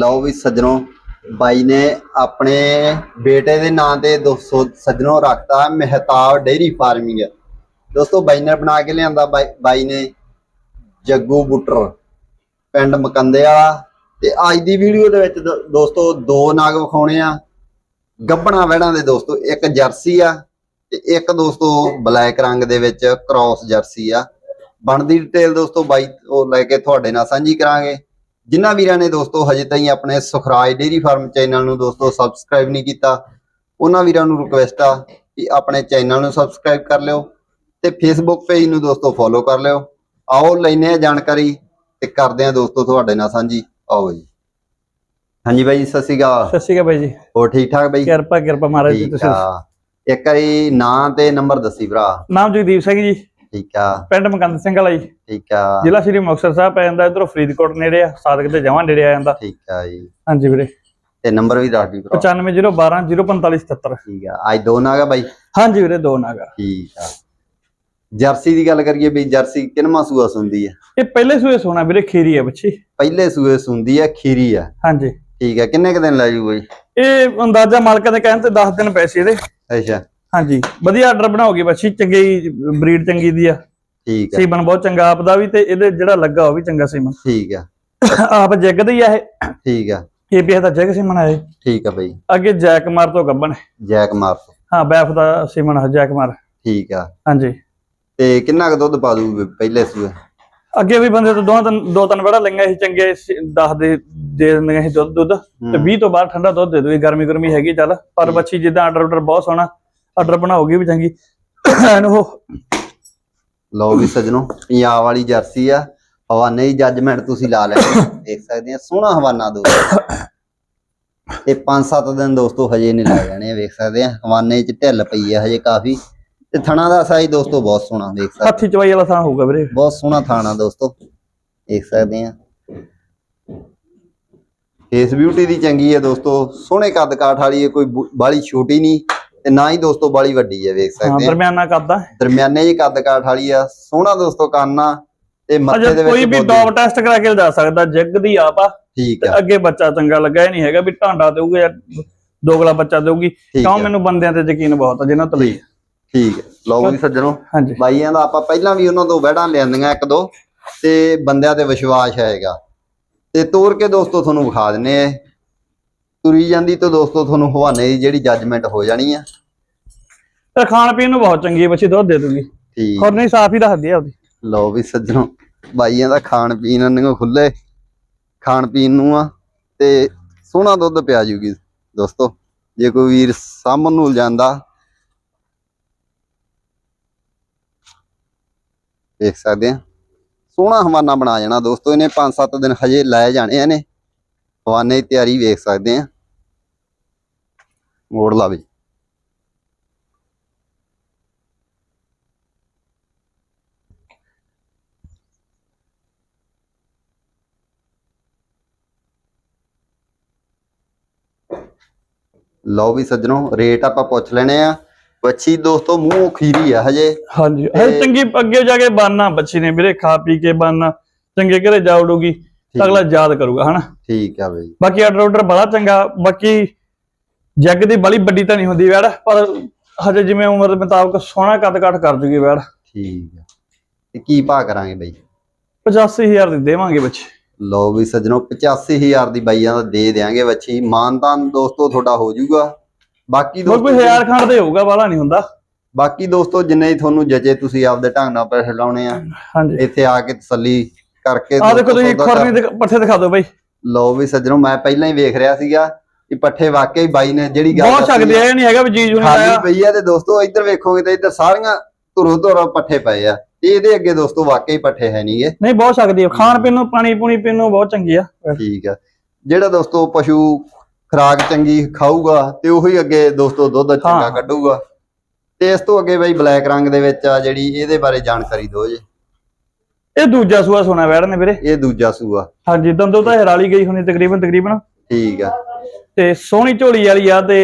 ਲਓ ਵੀ ਸੱਜਣੋ, ਬਾਈ ਨੇ ਆਪਣੇ ਬੇਟੇ ਦੇ ਨਾਂ ਤੇ 200 ਸੱਜਣੋ ਰੱਖਤਾ ਮਹਿਤਾਬ ਡੇਰੀ ਫਾਰਮਿੰਗ। ਦੋਸਤੋ, ਬਾਈ ਨੇ ਬਣਾ ਕੇ ਲਿਆਂਦਾ, ਬਾਈ ਨੇ ਜੱਗੂ ਬੁੱਟਰ, ਪਿੰਡ ਮਕੰਦੇ ਵਾਲਾ। ਤੇ ਅੱਜ ਦੀ ਵੀਡੀਓ ਦੇ ਵਿੱਚ ਦੋ- ਦੋਸਤੋ, ਦੋ ਨਾਗ ਵਿਖਾਉਣੇ ਆ। ਗੱਬਣਾ ਵਹਿੜਾਂ ਦੇ ਦੋਸਤੋ, ਇੱਕ ਜਰਸੀ ਆ ਤੇ ਇੱਕ ਦੋਸਤੋ ਬਲੈਕ ਰੰਗ ਦੇ ਵਿੱਚ ਕ੍ਰਾਸ ਜਰਸੀ ਆ। ਬਣਦੀ ਡਿਟੇਲ ਦੋਸਤੋ, ਬਾਈ, ਉਹ ਲੈ ਕੇ ਤੁਹਾਡੇ ਨਾਲ ਸਾਂਝੀ ਕਰਾਂਗੇ। ਜਿਨ੍ਹਾਂ ਵੀਰਾਂ ਨੇ ਦੋਸਤੋ ਹਜੇ ਤਾਈਂ ਆਪਣੇ ਸੁਖਰਾਜ ਡੇਰੀ ਫਾਰਮ ਚੈਨਲ ਨੂੰ ਦੋਸਤੋ ਸਬਸਕ੍ਰਾਈਬ ਨਹੀਂ ਕੀਤਾ ਉਹਨਾਂ ਵੀਰਾਂ ਨੂੰ ਰਿਕੁਐਸਟ ਆ ਕਿ ਆਪਣੇ ਚੈਨਲ ਨੂੰ ਸਬਸਕ੍ਰਾਈਬ ਕਰ ਲਿਓ ਤੇ ਫੇਸਬੁੱਕ ਪੇਜ ਨੂੰ ਦੋਸਤੋ ਫੋਲੋ ਕਰ ਲਿਓ। ਆਓ ਲੈਨੇ ਆ ਜਾਣਕਾਰੀ ਤੇ ਕਰਦੇ ਆ ਦੋਸਤੋ ਤੁਹਾਡੇ ਨਾਲ ਸਾਂਝੀ। ਆਓ ਜੀ ਹਾਂਜੀ ਬਾਈ ਸਤਿ ਸ਼੍ਰੀ ਅਕਾਲ। ਸਤਿ ਸ਼੍ਰੀ ਅਕਾਲ ਬਾਈ ਜੀ। ਹੋਰ ਠੀਕ ਠਾਕ ਬਾਈ? ਕਿਰਪਾ ਕਿਰਪਾ ਮਹਾਰਾਜ ਜੀ ਤੁਸੀਂ ਇੱਕ ਵਾਰੀ ਨਾਂ ਤੇ ਨੰਬਰ ਦੱਸੀ ਭਰਾ। ਨਾਮ ਜਗਦੀਪ ਸਿੰਘ ਜੀ। ਠੀਕ ਆ। ਪਿੰਡ ਮਕੰਦ ਸਿੰਘ ਵਾਲਾ ਜੀ। ਠੀਕ ਆ। ਜ਼ਿਲ੍ਹਾ ਸ਼੍ਰੀ ਮੁਕਤਸਰ ਸਾਹਿਬ ਪੈ ਜਾਂਦਾ ਇਧਰੋਂ ਫਰੀਦਕੋਟ ਨੇੜੇ ਆ ਸਾਦਕ ਤੇ ਜਮਾਂ ਨੇੜੇ ਆ ਜਾਂਦਾ। ਠੀਕ ਆ ਜੀ। ਹਾਂਜੀ ਵੀਰੇ। ਤੇ ਨੰਬਰ ਵੀ ਦੱਸ ਦੀ ਭਰਾ। 9501204577 ਠੀਕ ਆ। ਅੱਜ ਦੋ ਨਾਗਾ ਬਾਈ? ਹਾਂਜੀ ਵੀਰੇ ਦੋ ਨਾਗਾ। ਠੀਕ ਆ। ਜਰਸੀ ਦੀ ਗੱਲ ਕਰੀਏ ਵੀ ਜਰਸੀ ਕਿੰਨਵਾਂ ਸੂਆ ਸੁੰਦੀ ਆ? ਇਹ ਪਹਿਲੇ ਸੂਏ ਸੋਨਾ ਵੀਰੇ ਖੀਰੀ ਆ ਬੱਚੀ। ਪਹਿਲੇ ਸੂਏ ਸੁੰਦੀ ਆ ਖੀਰੀ ਆ। ਹਾਂਜੀ। ਠੀਕ ਆ। ਕਿੰਨੇ ਕੁ ਦਿਨ ਲੈ ਜੂ ਬਾਈ? ਇਹ ਅੰਦਾਜ਼ਾ ਮਾਲਕਾਂ ਦੇ ਕਹਿਣ ਤੇ 10 ਦਿਨ ਪੈਸੇ ਇਹਦੇ। ਅੱਛਾ। ਹਾਂਜੀ ਵਧੀਆ ਆਰਡਰ ਬਣਾਓਗੀ ਬੱਚੀ ਚੰਗੀ ਬਰੀਡ ਚੰਗੀ ਦੀ ਆ। ਠੀਕ ਆ। ਸੀਮਨ ਬਹੁਤ ਚੰਗਾ ਆਪਦਾ ਵੀ ਤੇ ਇਹਦੇ ਜਿਹੜਾ ਲੱਗਾ ਉਹ ਵੀ ਚੰਗਾ ਸੀਮਨ। ਠੀਕ ਆ। ਆਪ ਜੱਗਦਾ ਹੀ ਆ ਇਹ। ਠੀਕ ਆ। ਏਪੀਐਸ ਦਾ ਜੱਗ ਸੀਮਨ ਆ ਇਹ। ਠੀਕ ਆ ਬਾਈ। ਅੱਗੇ ਜੈਕਮਾਰ ਤੋਂ ਗੱਬਣ। ਜੈਕ ਮਾਰ ਹਾਂ ਬੈਫ ਦਾ ਸੀਮਨ ਹੈ ਜੈਕਮਾਰ ਠੀਕ ਆ। ਹਾਂਜੀ। ਤੇ ਕਿੰਨਾ ਕੁ ਦੁੱਧ ਪਾ ਦੂ ਪਹਿਲੇ ਸੂਏ? ਅੱਗੇ ਵੀ ਬੰਦੇ ਤੋਂ ਦੋ ਤਿੰਨ ਦੋ ਤਿੰਨ ਵੜਾ ਲਈਆਂ ਸੀ ਚੰਗੇ 10 ਦੇ ਦੇ ਦਿੰਦੀਆਂ ਸੀ ਦੁੱਧ ਦੁੱਧ। ਤੇ 20 ਤੋਂ ਬਾਅਦ ਠੰਡਾ ਦੁੱਧ ਦੇ ਦੂਗੀ ਗਰਮੀ ਗਰਮੀ ਹੈਗੀ ਚੱਲ। ਪਰ ਬੱਚੀ ਜਿੱਦਾਂ ਆਰਡਰ ਆਰਡਰ ਬਹੁਤ ਸੋਹਣਾ। ਆਰਡਰ ਬਣਾਉਗੀ ਵੀ ਚੰਗੀ। ਇਹਨੂੰ ਉਹ ਲਓ ਵੀ ਸਜਣੋ ਪੰਜਾਬ ਵਾਲੀ ਜਰਸੀ ਆ। ਹਵਾਨੇ ਦੀ ਜੱਜਮੈਂਟ ਤੁਸੀਂ ਲਾ ਲੈਣੀ। ਦੇਖ ਸਕਦੇ ਆ ਸੋਹਣਾ ਹਵਾਨਾ ਦੋ। ਤੇ 5-7 ਦਿਨ ਦੋਸਤੋ ਹਜੇ ਨਹੀਂ ਲੱਗ ਜਾਣੇ ਵੇਖ ਸਕਦੇ ਆ। ਹਵਾਨੇ 'ਚ ਢਿੱਲ ਪਈ ਆ ਹਜੇ ਕਾਫੀ। ਤੇ ਥਣਾ ਦਾ ਸਾਈਜ਼ ਦੋਸਤੋ ਬਹੁਤ ਸੋਹਣਾ ਦੇਖ ਸਕਦੇ ਹੱਥੀ ਚਵਾਈ ਵਾਲਾ ਥਾਂ ਹੋਊਗਾ ਵੀਰੇ। ਬਹੁਤ ਸੋਹਣਾ ਥਾਣਾ ਦੋਸਤੋ ਦੇਖ ਸਕਦੇ ਆ। ਫੇਸ ਬਿਊਟੀ ਦੀ ਚੰਗੀ ਹੈ ਦੋਸਤੋ। ਸੋਹਣੇ ਕੱਦ ਕਾਠ ਵਾਲੀ ਹੈ ਕੋਈ ਬਾਲੀ ਛੋਟੀ ਨਹੀਂ। ਤੇ ਨਾ ਹੀ ਦੋਸਤੋ ਬਾਲੀ ਵੱਡੀ ਹੈ ਵੇਖ ਹਾਂ ਸਕਦੇ ਆ ਦਰਮਿਆਨਾ ਕਰਦਾ ਦਰਮਿਆਨੇ ਜੀ ਕੱਦ ਕਾਠ ਵਾਲੀ ਆ ਸੋਹਣਾ ਦੋਸਤੋ ਕੰਨਾ ਤੇ ਮੱਥੇ ਦੇ ਵਿੱਚ ਕੋਈ ਵੀ ਡੌਗ ਟੈਸਟ ਕਰਾ ਕੇ ਦੱਸ ਸਕਦਾ ਜੱਗ ਦੀ ਆਪ ਆ। ਠੀਕ ਆ। ਅੱਗੇ ਬੱਚਾ ਚੰਗਾ ਲੱਗਾ ਇਹ ਨਹੀਂ ਹੈਗਾ ਵੀ ਢਾਂਡਾ ਦੇਊਗਾ ਜਾਂ ਦੋਗਲਾ ਬੱਚਾ ਦੇਊਗੀ। ਕਿਉਂ ਆ। ਮੈਨੂੰ ਬੰਦਿਆਂ ਤੇ ਯਕੀਨ ਬਹੁਤ ਆ ਜਿਨ੍ਹਾਂ ਤੋਂ ਲਈ ਠੀਕ ਹੈ ਲਓ ਵੀ ਸੱਜਣੋ ਬਾਈਆਂ ਦਾ ਆਪਾਂ ਪਹਿਲਾਂ ਵੀ ਉਹਨਾਂ ਤੋਂ ਵਹਿੜਾਂ ਲਿਆਂਦੀਆਂ ਇੱਕ ਦੋ ਤੇ ਬੰਦਿਆਂ ਤੇ ਵਿਸ਼ਵਾਸ ਹੈਗਾ। ਤੇ ਤੋਰ ਕੇ ਦੋਸਤੋ ਤੁਹਾਨੂੰ ਵਿਖਾ ਦਿੰਨੇ ਆ ਤੁਰੀ ਜਾਂਦੀ ਤਾਂ ਦੋਸਤੋ ਤੁਹਾਨੂੰ ਹਵਾਨੇ ਦੀ ਜਿਹੜੀ ਜੱਜਮੈਂਟ ਹੋ ਜਾਣੀ ਆ। ਤੇ ਖਾਣ ਪੀਣ ਨੂੰ ਬਹੁਤ ਚੰਗੀ ਬੱਚੀ ਦੁੱਧ ਦੇ ਦੂਗੀ। ਠੀਕ। ਹੋਰ ਨਹੀਂ ਸਾਫ਼ ਹੀ ਰੱਖਦੀ ਆ ਉਹਦੀ ਲਓ ਵੀ ਸੱਜਣੋ ਬਾਈਆਂ ਦਾ ਖਾਣ ਪੀਣ ਨੂੰ ਖੁੱਲੇ ਖਾਣ ਪੀਣ ਨੂੰ ਆ ਤੇ ਸੋਹਣਾ ਦੁੱਧ ਪਿਆ ਜੂਗੀ। ਦੋਸਤੋ ਜੇ ਕੋਈ ਵੀਰ ਸਾਹਮਣ ਨੂੰ ਜਾਂਦਾ ਦੇਖ ਸਕਦੇ ਆ। ਸੋਹਣਾ ਹਵਾਨਾ ਬਣਾ ਜਾਣਾ ਦੋਸਤੋ ਇਹਨੇ 5-7 ਦਿਨ ਹਜੇ ਲੈ ਜਾਣੇ ਆ ਨੇ ਹਵਾਨੇ ਦੀ ਤਿਆਰੀ ਵੇਖ ਸਕਦੇ ਆ ਮੋੜ ਲਾ ਵੀ। ਲਓ ਵੀ ਸੱਜਣੋ ਰੇਟ ਆਪਾਂ ਪੁੱਛ ਲੈਣੇ ਆ। ਬੱਚੀ ਦੋਸਤੋ ਮੂੰਹ ਖੀਰੀ ਆ ਹਜੇ। ਹਾਂਜੀ। ਹਜੇ ਚੰਗੀ ਅੱਗੇ ਜਾ ਕੇ ਬਾਨਾ ਬੱਚੀ ਨੇ ਵੀਰੇ ਖਾ ਪੀ ਕੇ ਬਾਨਾ ਚੰਗੇ ਘਰੇ ਜਾ ਉਡੂਗੀ। ਤਾਂ ਅਗਲਾ ਯਾਦ ਕਰੂਗਾ ਹਨਾ? ਠੀਕ ਆ ਬਈ। ਬਾਕੀ ਆਰਡਰ ਆਰਡਰ ਬੜਾ ਚੰਗਾ ਬਾਕੀ ਜੱਗ ਦੀ ਬੜੀ ਵੱਡੀ ਤਾਂ ਨਹੀਂ ਹੁੰਦੀ ਵੈੜ ਪਰ ਹਜੇ ਜਿਵੇਂ ਉਮਰ ਦੇ ਮੁਤਾਬਕ ਸੋਹਣਾ ਕੱਦ ਕੱਟ ਕਰ ਜੂਗੀ ਵੈੜ। ਠੀਕ ਆ ਤੇ ਕੀ ਭਾਅ ਕਰਾਂਗੇ ਬਈ? 85000 ਦੀ ਦੇਵਾਂਗੇ ਬੱਚੇ ਲਓ ਵੀ ਸੱਜਣੋ 85000 ਦੀ ਬਾਈਆਂ ਦਾ ਦੇ ਦੇਾਂਗੇ ਬੱਚੀ। ਮਾਨਤਾਨ ਦੋਸਤੋ ਤੁਹਾਡਾ ਹੋ ਜਾਊਗਾ। ਬਾਕੀ ਹੋਰ ਕੋਈ ਦੋਸਤੋ ਹਜ਼ਾਰ ਖੰਡ ਦੇ ਹੋਊਗਾ ਵਾਲਾ ਨਹੀਂ ਹੁੰਦਾ। ਬਾਕੀ ਦੋਸਤੋ ਜਿੰਨੇ ਹੀ ਤੁਹਾਨੂੰ ਜਜੇ ਤੁਸੀਂ ਆਪਦੇ ਢੰਗ ਨਾਲ ਪੈਸੇ ਲਾਉਣੇ ਆ। ਹਾਂਜੀ। ਇੱਥੇ ਆ ਕੇ ਤਸੱਲੀ ਕਰਕੇ ਆ ਦੇਖੋ ਤੁਸੀਂ ਸੌਦਾ ਖੁਰਨੀ ਦੇ ਪੱਠੇ ਦਿਖਾ ਦਿਓ ਬਾਈ। ਲਓ ਵੀ ਸੱਜਣੋ ਮੈਂ ਪਹਿਲਾਂ ਹੀ ਵੇਖ ਰਿਹਾ ਸੀਗਾ ਕਿ ਪੱਠੇ ਵਾਕਈ ਬਾਈ ਨੇ ਜਿਹੜੀ ਗੱਲ ਬਹੁਤ ਸਕਦੇ ਆ, ਇਹ ਨਹੀਂ ਹੈਗਾ ਵੀ ਜੀ ਜੂ ਨਹੀਂ ਖਾਲੀ ਆਇਆ ਪਈ ਆ ਤੇ ਦੋਸਤੋ ਇੱਧਰ ਵੇਖੋਗੇ ਤੇ ਇੱਧਰ ਸਾਰੀਆਂ ਧੁਰੋ ਧੁਰੋ ਪੱਠੇ ਪਏ ਆ। ਇਹਦੇ ਅੱਗੇ ਦੋਸਤੋ ਵਾਕਈ ਪੱਠੇ ਹੈ ਨਹੀਂਗੇ ਨਹੀਂ ਬਹੁਤ ਸਕਦੀ ਆ। ਖਾਣ ਪੀਣ ਨੂੰ ਪਾਣੀ ਪੂਣੀ ਪੀਣ ਨੂੰ ਬਹੁਤ ਚੰਗੀ ਆ। ਠੀਕ ਆ। ਜਿਹੜਾ ਦੋਸਤੋ ਪਸ਼ੂ ਖਰਾਕ ਚੰਗੀ ਖਾਊਗਾ ਤੇ ਉਹੀ ਅੱਗੇ ਦੋਸਤੋ ਦੁੱਧ ਚੰਗਾ। ਕੱਢੂਗਾ। ਤੇ ਇਸ ਤੋਂ ਅੱਗੇ ਬਈ ਬਲੈਕ ਰੰਗ ਦੇ ਵਿੱਚ ਆ ਜਿਹੜੀ ਇਹਦੇ ਬਾਰੇ ਜਾਣਕਾਰੀ ਦਿਓ ਜੀ। ਇਹ ਦੂਜਾ ਸੂਆ ਸੋਨਾ ਵੈੜ ਨੇ ਵੀਰੇ। ਇਹ ਦੂਜਾ ਸੂਆ। ਹਾਂਜੀ ਦੰਦੋਂ ਤਾਂ ਹਰਾਲੀ ਗਈ ਹੋਣੀ ਤਕਰੀਬਨ ਤਕਰੀਬਨ। ਠੀਕ ਆ। ਤੇ ਸੋਹਣੀ ਝੋਲੀ ਵਾਲੀ ਆ ਤੇ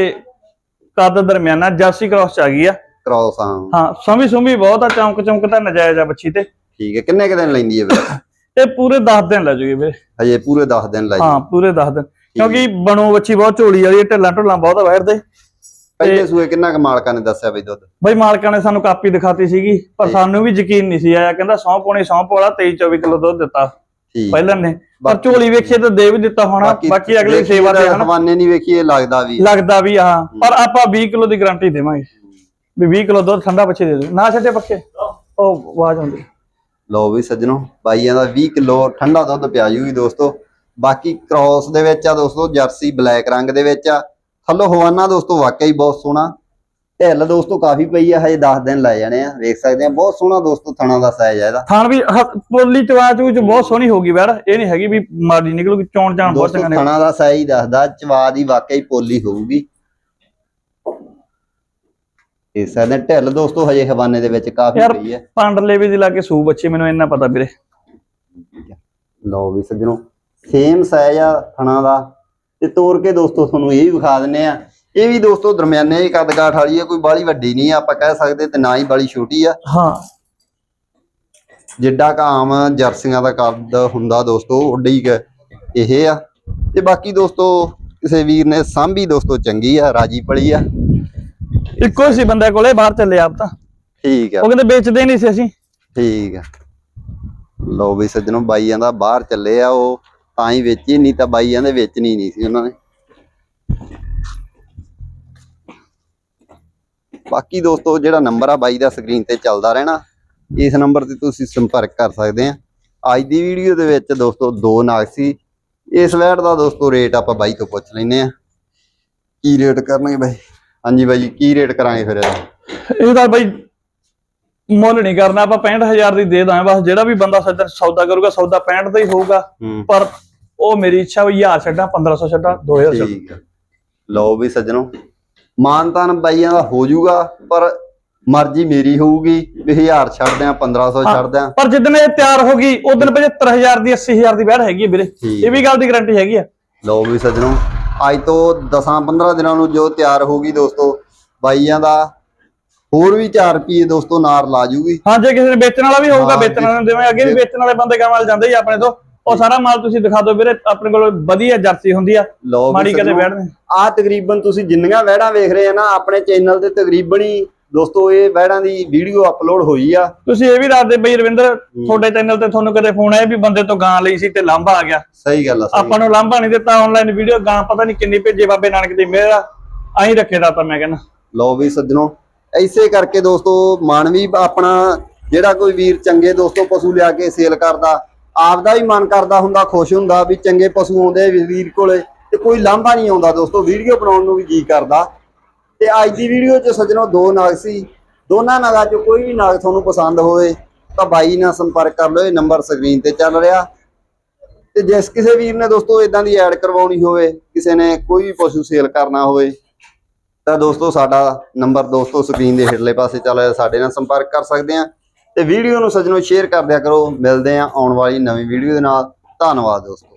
ਕੱਦ ਦਰਮਿਆਨਾ ਜਰਸੀ ਕ੍ਰਾਸ ਚ ਆ ਗਈ ਆ। ਕ੍ਰੋਸ ਆ। ਹਾਂ ਸਮੀ ਸੁਮੀ ਬਹੁਤ ਆ ਚੌਂਕ ਚੌਂਕ ਤਾਂ ਨਜਾਇਜ਼ ਆ ਬੱਚੀ ਤੇ। ਠੀਕ ਹੈ ਕਿੰਨੇ ਕੁ ਦਿਨ ਲੈਂਦੀ ਹੈ ਫਿਰ ਇਹ ਪੂਰੇ 10 ਦਿਨ ਲੈ ਜੂਗੀ ਵੀਰੇ। ਹਜੇ ਪੂਰੇ 10 ਦਿਨ ਲੈ ਹਾਂ ਪੂਰੇ 10 ਦਿਨ। ਕਿਉਂਕਿ ਬਣੋ ਬੱਚੀ ਬਹੁਤ ਝੋਲੀ ਵਾਲੀ ਢਿੱਲਾਂ ਢੁੱਲਾਂ ਬਹੁਤ ਆ ਵੈਰ ਦੇ। ਪਹਿਲੇ ਸੂਏ ਕਿੰਨਾ ਕੁ ਮਾਲਕਾਂ ਨੇ ਦੱਸਿਆ ਬਈ ਦੁੱਧ? ਬਈ ਮਾਲਕਾਂ ਨੇ ਸਾਨੂੰ ਕਾਪੀ ਦਿਖਾਤੀ ਸੀਗੀ ਪਰ ਸਾਨੂੰ ਵੀ ਯਕੀਨ ਨਹੀਂ ਸੀ ਆਇਆ। ਕਹਿੰਦਾ ਸੌਂ ਪੌਣੇ ਸੌਂ ਪੋਲਾ 23 24 ਕਿਲੋ ਦੁੱਧ ਦਿੱਤਾ। ਠੀਕ। ਪਹਿਲਾਂ ਨੇ। ਪਰ ਝੋਲੀ ਵੇਖੀਏ ਤਾਂ ਦੇ ਵੀ ਦਿੱਤਾ ਹੋਣਾ। ਬਾਕੀ ਅਗਲੇ ਸੇਵਾ ਦੇ ਤਾਂ ਹਨ। ਹਵਾਨੇ ਨਹੀਂ ਵੇਖੀਏ ਲੱਗਦਾ ਵੀ ਲੱਗਦਾ ਵੀ ਹਾਂ। ਪਰ ਆਪਾਂ 20 ਕਿਲੋ ਦੀ ਗਾਰੰਟੀ ਦੇਵਾਂਗੇ। ਵੀ 20 ਕਿਲੋ ਦੁੱਧ ਠੰਡਾ ਬੱਚੇ ਦੇ ਦਿਓ। ਨਾ ਛੱਡੇ ਪੱਕੇ ਉਹ ਆਵਾਜ਼ ਆਉਂਦੀ। ਲਓ ਵੀ ਸੱਜਣੋ ਬਾਈਆਂ ਦਾ 20 ਕਿਲੋ ਠੰਡਾ ਦੁੱਧ ਪਿਆ ਜੂਗੀ ਦੋਸਤੋ। ਬਾਕੀ ਕ੍ਰਾਸ ਦੇ ਵਿੱਚ ਆ ਦੋਸਤੋ ਜਰਸੀ ਬਲੈਕ ਰੰਗ ਦੇ ਵਿੱਚ ਆ। ਥੱਲੋਂ ਹਵਾਨਾ ਦੋਸਤੋ ਵਾਕਈ ਬਹੁਤ ਸੋਹਣਾ। ਢਿੱਲ ਦੋਸਤੋ ਕਾਫੀ ਪਈ ਆ ਹਜੇ 10 ਦਿਨ ਲੈ ਜਾਣੇ ਆ ਵੇਖ ਸਕਦੇ ਆ। ਬਹੁਤ ਸੋਹਣਾ ਦੋਸਤੋ ਥਣਾ ਦਾ ਸਾਈਜ਼ ਆ ਇਹਦਾ। ਥਾਣ ਵੀ ਹ- ਪੋਲੀ ਚਵਾ ਚੂ ਚ ਬਹੁਤ ਸੋਹਣੀ ਹੋਗੀ ਵੈਰ ਇਹ ਨਹੀਂ ਹੈਗੀ ਵੀ ਮਾੜੀ ਨਿਕਲੂਗੀ ਚੌਣ ਚਾਣ ਬਹੁਤ ਚੰਗਾ ਥਣਾ ਦਾ ਸਾਈਜ਼ ਦੱਸਦਾ ਚਵਾ ਦੀ ਵਾਕਈ ਪੋਲੀ ਹੋਊਗੀ। ਇਹ ਸਾਡੇ ਢਿੱਲ ਦੋਸਤੋ ਹਜੇ ਹਵਾਨੇ ਦੇ ਵਿੱਚ ਕਾਫੀ ਪਈ ਆ। ਪੰਡਲੇ ਵੀ ਦੀ ਲਾ ਕੇ ਸੂ ਬੱਚੇ ਮੈਨੂੰ ਇੰਨਾ ਪਤਾ ਵੀਰੇ। ਲਓ ਵੀ ਸੱਜਣੋ ਸੇਮ ਸਾਈਜ਼ ਆ ਥਣਾ ਦਾ। ਤੇ ਤੋੜ ਕੇ ਦੋਸਤੋ ਤੁਹਾਨੂੰ ਇਹ ਵੀ ਵਿਖਾ ਦਿੰਨੇ ਆ। ਇਹ ਵੀ ਦੋਸਤੋ ਦਰਮਿਆਨੇ ਹੀ ਕੱਦ ਕਾਠ ਵਾਲੀ ਆ ਕੋਈ ਬਾਲੀ ਵੱਡੀ ਨਹੀਂ ਆ ਆਪਾਂ ਕਹਿ ਸਕਦੇ ਤੇ ਨਾ ਹੀ ਬਾਲੀ ਛੋਟੀ ਆ। ਹਾਂ। ਜਿੱਡਾ ਕ ਆਮ ਜਰਸੀਆਂ ਦਾ ਕੱਦ ਹੁੰਦਾ ਦੋਸਤੋ ਓਡਾ ਹੀ ਇਹ ਆ। ਤੇ ਬਾਕੀ ਦੋਸਤੋ ਕਿਸੇ ਵੀਰ ਨੇ ਸਾਂਭੀ ਦੋਸਤੋ ਚੰਗੀ ਆ ਰਾਜੀ ਪਲੀ ਆ। ਇੱਕੋ ਸੀ ਬੰਦੇ ਕੋਲੇ ਬਾਹਰ ਚੱਲੇ ਆਪ ਤਾਂ। ਠੀਕ ਆ। ਉਹ ਕਹਿੰਦੇ ਵੇਚਦੇ ਨਹੀਂ ਸੀ ਅਸੀਂ। ਠੀਕ ਆ। ਲਓ ਵੀ ਸੱਜਣੋ ਬਾਈਆਂ ਦਾ ਬਾਹਰ ਚੱਲੇ ਆ ਉਹ। ਤਾਂ ਹੀ ਵੇਚੀ ਨਹੀਂ ਤਾਂ ਬਾਈਆਂ ਦੇ ਵੇਚਣੀ ਨਹੀਂ ਸੀ ਉਹਨਾਂ ਨੇ। ਬਾਕੀ ਦੋਸਤੋ ਜਿਹੜਾ ਨੰਬਰ ਆ ਬਾਈ ਦਾ ਸਕਰੀਨ ਤੇ ਚੱਲਦਾ ਰਹਿਣਾ। ਇਸ ਨੰਬਰ ਤੇ ਤੁਸੀਂ ਸੰਪਰਕ ਕਰ ਸਕਦੇ ਆ। ਅੱਜ ਦੀ ਵੀਡੀਓ ਦੇ ਵਿੱਚ ਦੋਸਤੋ ਦੋ ਨਾਗ ਸੀ। ਇਸ ਵੈਟ ਦਾ ਦੋਸਤੋ ਰੇਟ ਆਪਾਂ ਬਾਈ ਤੋਂ ਪੁੱਛ ਲੈਨੇ ਆ। ਕੀ ਰੇਟ ਕਰਨਗੇ ਬਾਈ? ਹਾਂਜੀ ਬਾਈ ਕੀ ਰੇਟ ਕਰਾਂਗੇ ਫਿਰ? ਇਹਦਾ ਬਈ ਮੁੱਲ ਨਹੀਂ ਕਰਨਾ ਆਪਾਂ 65000 ਦੀ ਦੇ ਦਾਂ ਬਸ ਜਿਹੜਾ ਵੀ ਬੰਦਾ ਸੱਜਣ ਸੌਦਾ ਕਰੂਗਾ ਸੌਦਾ 65 ਦਾ ਹੀ ਹੋਊਗਾ। ਪਰ ਉਹ ਮੇਰੀ ਇੱਛਾ ਵੀ 1000 ਛੱਡਾਂ 1500 ਛੱਡਾਂ 2000 ਛੱਡਾਂ। ਠੀਕ ਆ। ਲਓ ਵੀ ਸੱਜਣੋ ਮਾਨਤਾਨ ਬਾਈਆਂ ਦਾ ਹੋ ਜਾਊਗਾ ਪਰ ਮਰਜ਼ੀ ਮੇਰੀ ਹੋਊਗੀ ਵੀ 1000 ਛੱਡ ਦਿਆਂ 1500 ਛੱਡ ਦਿਆਂ ਪਰ ਜਿੱਦਣ ਇਹ ਤਿਆਰ ਹੋ ਗਈ ਉਦੋਂ 75000 ਦੀ 80000 ਦੀ ਬੈਠ ਹੈਗੀ ਹੈ ਵੀਰੇ। ਇਹ ਵੀ ਗੱਲ ਦੀ ਗਾਰੰਟੀ ਹੈਗੀ ਆ। ਲਓ ਵੀ ਸੱਜਣੋ ਅੱਜ ਤੋਂ 10-15 ਦਿਨਾਂ ਨੂੰ ਜੋ ਤਿਆਰ ਹੋਊਗੀ ਦੋਸਤੋ ਬਾਈਆਂ ਦਾ ਹੋਰ ਵੀ 4 ਰੁਪਏ ਦੋਸਤੋ ਨਾਰ ਲਾ ਜੂਗੀ। ਹਾਂ ਜੇ ਕਿਸੇ ਨੇ ਵੇਚਣ ਵਾਲਾ ਵੀ ਹੋਊਗਾ ਹਾਂ, ਵੇਚਣ ਵਾਲੇ ਨੂੰ ਦੇਵਾਂਗੇ ਅੱਗੇ ਵੀ ਵੇਚਣ ਵਾਲੇ ਬੰਦੇ ਵਾਲੇ ਜਾਂਦੇ ਹੀ ਆ ਆਪਣੇ ਤੋਂ। ਉਹ ਸਾਰਾ ਮਾਲ ਤੁਸੀਂ ਦਿਖਾ ਦਿਓ ਵੀਰੇ ਆਪਣੇ ਕੋਲ ਵਧੀਆ ਜਰਸੀ ਹੁੰਦੀ ਆ। ਲਓ ਮਾੜੀ ਕਦੇ ਬੈਠਦੇ ਆ। ਤਕਰੀਬਨ ਤੁਸੀਂ ਜਿੰਨੀਆਂ ਵੈੜਾਂ ਵੇਖ ਰਹੇ ਆ ਨਾ ਆਪਣੇ ਚੈਨਲ ਤੇ ਤਕਰੀਬਨ ਹੀ ਦੋਸਤੋ ਇਹ ਵੈੜਾਂ ਦੀ ਵੀਡੀਓ ਅਪਲੋਡ ਹੋਈ ਆ। ਤੁਸੀਂ ਇਹ ਵੀ ਦੱਸਦੇ ਬਈ ਰਵਿੰਦਰ ਤੁਹਾਡੇ ਚੈਨਲ ਤੇ ਤੁਹਾਨੂੰ ਕਦੇ ਫੋਨ ਆਇਆ ਵੀ ਬੰਦੇ ਤੋਂ ਗਾਂ ਲਈ ਸੀ ਤੇ ਲਾਂਭਾ ਆ ਗਿਆ? ਸਹੀ ਗੱਲ ਆ ਆਪਾਂ ਨੂੰ ਲਾਂਭਾ ਨਹੀਂ ਦਿੱਤਾ ਆਨਲਾਈਨ ਵੀਡੀਓ ਗਾਂ ਪਤਾ ਨਹੀਂ ਕਿੰਨੀ ਭੇਜੇ ਬਾਬੇ ਨਾਨਕ ਦੀ ਮਿਹਰ ਆ। ਆਹੀਂ ਰੱਖੇ ਦਾ ਤਾਂ ਮੈਂ ਕਹਿੰਦਾ। ਲਓ ਵੀ ਸੱਜਣੋ ਐਸੇ ਕਰਕੇ ਦੋਸਤੋ ਮਨ ਵੀ ਆਪਣਾ ਜਿਹੜਾ ਕੋਈ ਵੀਰ ਚੰਗੇ ਦੋਸਤੋ ਪਸ਼ੂ ਲਿਆ ਕੇ ਸੇਲ ਕਰਦਾ ਆਪਦਾ ਵੀ ਮਨ ਕਰਦਾ ਹੁੰਦਾ, ਖੁਸ਼ ਹੁੰਦਾ ਵੀ ਚੰਗੇ ਪਸ਼ੂ ਆਉਂਦੇ ਵੀਰ ਕੋਲੇ ਤੇ ਕੋਈ ਲਾਂਭਾ ਨਹੀਂ ਆਉਂਦਾ ਦੋਸਤੋ, ਵੀਡੀਓ ਬਣਾਉਣ ਨੂੰ ਵੀ ਜੀ ਕਰਦਾ। ਤੇ ਅੱਜ ਦੀ ਵੀਡੀਓ 'ਚ ਸੱਜਣੋ ਦੋ ਨਾਗ ਸੀ, ਦੋਨਾਂ ਨਾਗਾਂ ਚ ਕੋਈ ਵੀ ਨਾਗ ਤੁਹਾਨੂੰ ਪਸੰਦ ਹੋਵੇ ਤਾਂ ਬਾਈ ਨਾਲ ਸੰਪਰਕ ਕਰ ਲਓ, ਇਹ ਨੰਬਰ ਸਕਰੀਨ ਤੇ ਚੱਲ ਰਿਹਾ। ਤੇ ਜਿਸ ਕਿਸੇ ਵੀਰ ਨੇ ਦੋਸਤੋ ਇਦਾਂ ਦੀ ਐਡ ਕਰਵਾਉਣੀ ਹੋਵੇ, ਕਿਸੇ ਨੇ ਕੋਈ ਵੀ ਪਸ਼ੂ ਸੇਲ ਕਰਨਾ ਹੋਵੇ, ਤਾਂ ਦੋਸਤੋ ਸਾਡਾ ਨੰਬਰ ਦੋਸਤੋ ਸਕਰੀਨ ਦੇ ਹੇਠਲੇ ਪਾਸੇ ਚੱਲ ਰਿਹਾ, ਸਾਡੇ ਨਾਲ ਸੰਪਰਕ ਕਰ ਸਕਦੇ ਆ। ਤੇ ਵੀਡੀਓ ਨੂੰ ਸੱਜਣੋ ਸ਼ੇਅਰ ਕਰ ਦਿਆ ਕਰੋ। ਮਿਲਦੇ ਆ ਆਉਣ ਵਾਲੀ ਨਵੀਂ ਵੀਡੀਓ ਦੇ ਨਾਲ। ਧੰਨਵਾਦ ਦੋਸਤੋ।